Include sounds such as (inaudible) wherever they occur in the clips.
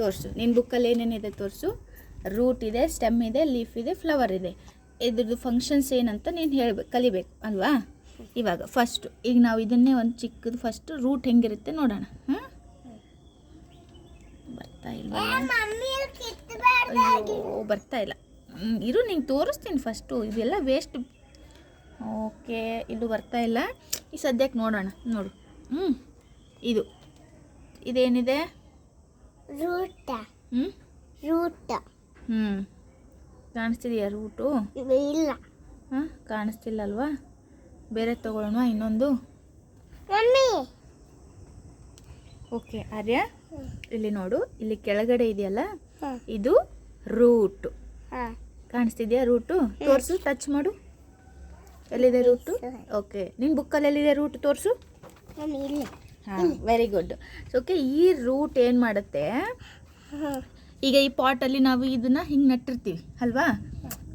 ತೋರಿಸು. ನಿನ್ನ ಬುಕ್ಕಲ್ಲಿ ಏನೇನಿದೆ ತೋರಿಸು. ರೂಟ್ ಇದೆ ಸ್ಟೆಮ್ ಇದೆ ಲೀಫ್ ಇದೆ ಫ್ಲವರ್ ಇದೆ. ಇದ್ರದ್ದು ಫಂಕ್ಷನ್ಸ್ ಏನಂತ ನೀನು ಹೇಳ್ಬೇಕು ಕಲಿಬೇಕು ಅಲ್ವಾ? ಇವಾಗ ಫಸ್ಟು ಈಗ ನಾವು ಇದನ್ನೇ ಒಂದು ಚಿಕ್ಕದು ಫಸ್ಟು ರೂಟ್ ಹೆಂಗಿರುತ್ತೆ ನೋಡೋಣ. ಬರ್ತಾ ಇಲ್ಲ ಅಯ್ಯೋ ಬರ್ತಾ ಇಲ್ಲ. ಇರು ನಿಂಗೆ ತೋರಿಸ್ತೀನಿ ಫಸ್ಟು ಇದೆಲ್ಲ ವೇಸ್ಟ್ ಓಕೆ ಇದು ಬರ್ತಾ ಇಲ್ಲ. ಈ ಸದ್ಯಕ್ಕೆ ನೋಡೋಣ ನೋಡು. ಹ್ಞೂ ಇದು. ಇದೇನಿದೆ? ರೂಟ ಹ್ಞೂ ರೂಟ ಹ್ಞೂ ಕಾಣಿಸ್ತಿದೆಯಾ ರೂಟು ಇಲ್ಲ. ಹಾಂ? ಕಾಣಿಸ್ತಿಲ್ಲ ಅಲ್ವಾ ಬೇರೆ ತಗೊಳ್ಳೋಣ ಇನ್ನೊಂದು? ಮಮ್ಮಿ. ಓಕೆ ಆರ್ಯ ಇಲ್ಲಿ ನೋಡು ಇಲ್ಲಿ ಕೆಳಗಡೆ ಇದೆಯಲ್ಲ? ಇದು ರೂಟು ಹಾಂ. ಕಾಣಿಸ್ತಿದ್ಯಾ ರೂಟು ತೋರಿಸು ಟಚ್ ಮಾಡು. ಎಲ್ಲಿದೆ ರೂಟು ಓಕೆ ನಿನ್ನ ಬುಕ್ಕಲ್ಲಿ ಎಲ್ಲಿದೆ ರೂಟ್ ತೋರಿಸು. ಮಮ್ಮಿ ಇಲ್ಲ. ಹಾಂ. ವೆರಿ ಗುಡ್ ಓಕೆ ಈ ರೂಟ್ ಏನು ಮಾಡುತ್ತೆ? ಈಗ ಈ ಪಾಟಲ್ಲಿ ನಾವು ಇದನ್ನ ಹಿಂಗೆ ನಟ್ಟಿರ್ತೀವಿ ಅಲ್ವಾ?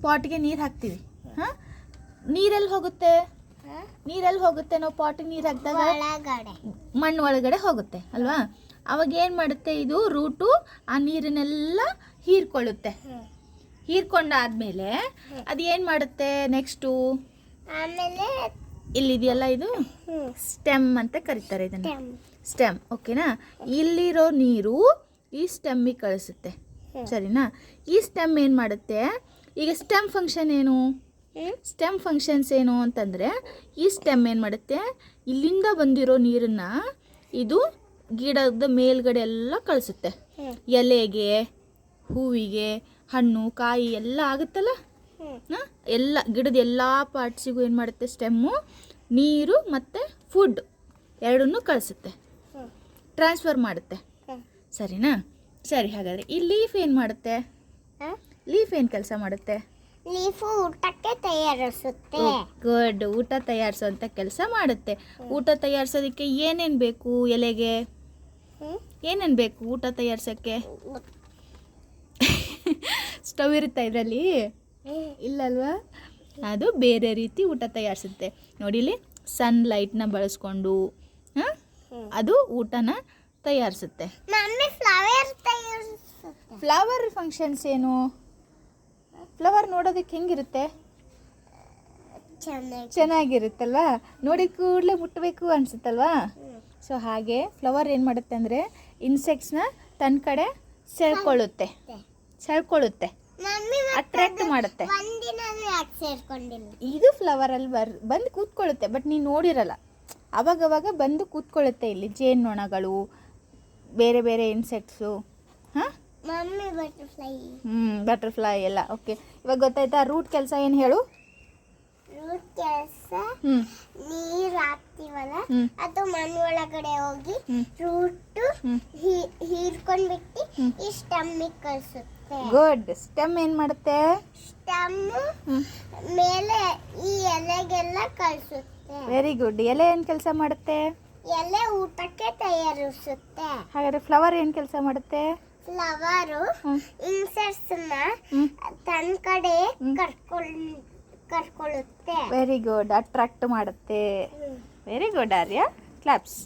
ಪಾಟ್ಗೆ ನೀರು ಹಾಕ್ತೀವಿ. ಹಾಂ. ನೀರೆಲ್ಲಿ ಹೋಗುತ್ತೆ? ನೀರಲ್ಲಿ ಹೋಗುತ್ತೆ ನಾವು ಪಾಟಿಗೆ ನೀರು ಹಾಕಿದಾಗ? ಮಣ್ಣ ಒಳಗಡೆ ಹೋಗುತ್ತೆ ಅಲ್ವಾ? ಅವಾಗ ಏನು ಮಾಡುತ್ತೆ ಇದು? ರೂಟು ಆ ನೀರನ್ನೆಲ್ಲ ಹೀರ್ಕೊಳ್ಳುತ್ತೆ. ಹೀರ್ಕೊಂಡಾದ್ಮೇಲೆ ಅದು ಏನು ಮಾಡುತ್ತೆ ನೆಕ್ಸ್ಟು ಆಮೇಲೆ ಇಲ್ಲಿದೆಯಲ್ಲ ಇದು? ಸ್ಟೆಮ್ ಅಂತ ಕರೀತಾರೆ ಇದನ್ನು. ಸ್ಟೆಮ್. ಓಕೆನಾ? ಇಲ್ಲಿರೋ ನೀರು ಈ ಸ್ಟೆಮ್ಮಿಗೆ ಕಳಿಸುತ್ತೆ. ಸರಿನಾ? ಈ ಸ್ಟೆಮ್ ಏನು ಮಾಡುತ್ತೆ? ಈಗ ಸ್ಟೆಮ್ ಫಂಕ್ಷನ್ ಏನು? ಸ್ಟೆಮ್ ಫಂಕ್ಷನ್ಸ್ ಏನು ಅಂತಂದರೆ ಈ ಸ್ಟೆಮ್ ಏನು ಮಾಡುತ್ತೆ? ಇಲ್ಲಿಂದ ಬಂದಿರೋ ನೀರನ್ನು ಇದು ಗಿಡದ ಮೇಲ್ಗಡೆ ಎಲ್ಲ ಕಳಿಸುತ್ತೆ. ಎಲೆಗೆ ಹೂವಿಗೆ ಹಣ್ಣು ಕಾಯಿ ಎಲ್ಲ ಆಗುತ್ತಲ್ಲ? ಎಲ್ಲ ಗಿಡದ ಎಲ್ಲ ಪಾರ್ಟ್ಸಿಗೂ ಏನು ಮಾಡುತ್ತೆ? ಸ್ಟೆಮ್ಮು ನೀರು ಮತ್ತು ಫುಡ್ ಎರಡನ್ನೂ ಕಳಿಸುತ್ತೆ. ಟ್ರಾನ್ಸ್ಫರ್ ಮಾಡುತ್ತೆ. ಸರಿನಾ? ಸರಿ ಹಾಗಾದರೆ ಈ ಲೀಫ್ ಏನು ಮಾಡುತ್ತೆ? ಲೀಫ್ ಏನು ಕೆಲಸ ಮಾಡುತ್ತೆ? ಲೀಫು ಊಟಕ್ಕೆ ತಯಾರಿಸುತ್ತೆ. ಗುಡ್ ಊಟ ತಯಾರಿಸುವಂಥ ಕೆಲಸ ಮಾಡುತ್ತೆ. ಊಟ ತಯಾರಿಸೋದಕ್ಕೆ ಏನೇನು ಬೇಕು ಎಲೆಗೆ? ಏನೇನು ಬೇಕು ಊಟ ತಯಾರಿಸೋಕ್ಕೆ? (laughs) ಸ್ಟವ್ ಇರುತ್ತಾ ಇದರಲ್ಲಿ? ಇಲ್ಲಲ್ವಾ? ಅದು ಬೇರೆ ರೀತಿ ಊಟ ತಯಾರಿಸುತ್ತೆ. ನೋಡಿಲಿ ಸನ್ಲೈಟ್ನ ಬಳಸ್ಕೊಂಡು ಅದು ಊಟನ ತಯಾರಿಸುತ್ತೆ. ಫ್ಲವರ್ ಫಂಕ್ಷನ್ಸ್ ಏನು? ಫ್ಲವರ್ ನೋಡೋದಕ್ಕೆ ಹೆಂಗಿರುತ್ತೆ? ಚೆನ್ನಾಗಿ. ಚೆನ್ನಾಗಿರುತ್ತಲ್ವಾ? ನೋಡಿ ಕೂಡಲೇ ಮುಟ್ಟಬೇಕು ಅನಿಸುತ್ತಲ್ವಾ? ಸೊ ಹಾಗೆ ಫ್ಲವರ್ ಏನು ಮಾಡುತ್ತೆ ಅಂದರೆ ಇನ್ಸೆಕ್ಟ್ಸ್ನ ತನ್ನ ಕಡೆ ಸೆಳ್ಕೊಳ್ಳುತ್ತೆ. ಸೆಳ್ಕೊಳ್ಳುತ್ತೆ. ಅಟ್ರಾಕ್ಟ್ ಮಾಡುತ್ತೆ. ಇದು ಫ್ಲವರ್ ಅಲ್ಲಿ ಬರ್ ಬಂದು ಕೂತ್ಕೊಳ್ಳುತ್ತೆ ಬಟ್ ನೀನು ನೋಡಿರಲ್ಲ. ಅವಾಗವಾಗ ಬಂದು ಕೂತ್ಕೊಳ್ಳುತ್ತೆ ಇಲ್ಲಿ. ಜೇನ್ನೊಣಗಳು ಬೇರೆ ಬೇರೆ ಇನ್ಸೆಕ್ಟ್ಸು ಹಾಂ? ಬಟರ್ಫ್ಲೈ ಹ್ಞೂ ಬಟರ್ಫ್ಲೈ ಎಲ್ಲ. ಓಕೆ ಇವಾಗ ಗೊತ್ತಾಯ್ತಾ ರೂಟ್ ಕೆಲಸ ಏನು ಹೇಳು? ರೂಟ್ ಕೆಲಸ ನೀರು ಹಾಕ್ತೀವಲ್ಲ. ಅದು ಮಣ್ಣು ಒಳಗಡೆ ಹೋಗಿ ರೂಟ್. ಹೀರ್ಕೊಂಡ್ಬಿಟ್ಟು. ಈ ಸ್ಟಮ್ಮಿಗೆ ಕಳ್ಸುತ್ತೆ ಗುಡ್ ಸ್ಟೆಮ್ ಏನು ಮಾಡುತ್ತೆ? ಸ್ಟಮ್ ಮೇಲೆ ಈ ಎಲೆಗೆಲ್ಲ ಕಳಿಸುತ್ತೆ ವೆರಿ ಗುಡ್ ಎಲೆ ಏನು ಕೆಲಸ ಮಾಡುತ್ತೆ? ಎಲೆ ಊಟಕ್ಕೆ ತಯಾರಿಸುತ್ತೆ. ಹಾಗಾದ್ರೆ ಫ್ಲವರ್ ಏನು ಕೆಲಸ ಮಾಡುತ್ತೆ? ಫ್ಲವರು. ಇನ್ಸೆಕ್ಟ್ಸ್ನ ತನ್ನ ಕಡೆ. ಕರ್ಕೊಳ್ಳುತ್ತೆ ವೆರಿ ಗುಡ್ ಅಟ್ರಾಕ್ಟ್ ಮಾಡುತ್ತೆ. Very good Arya claps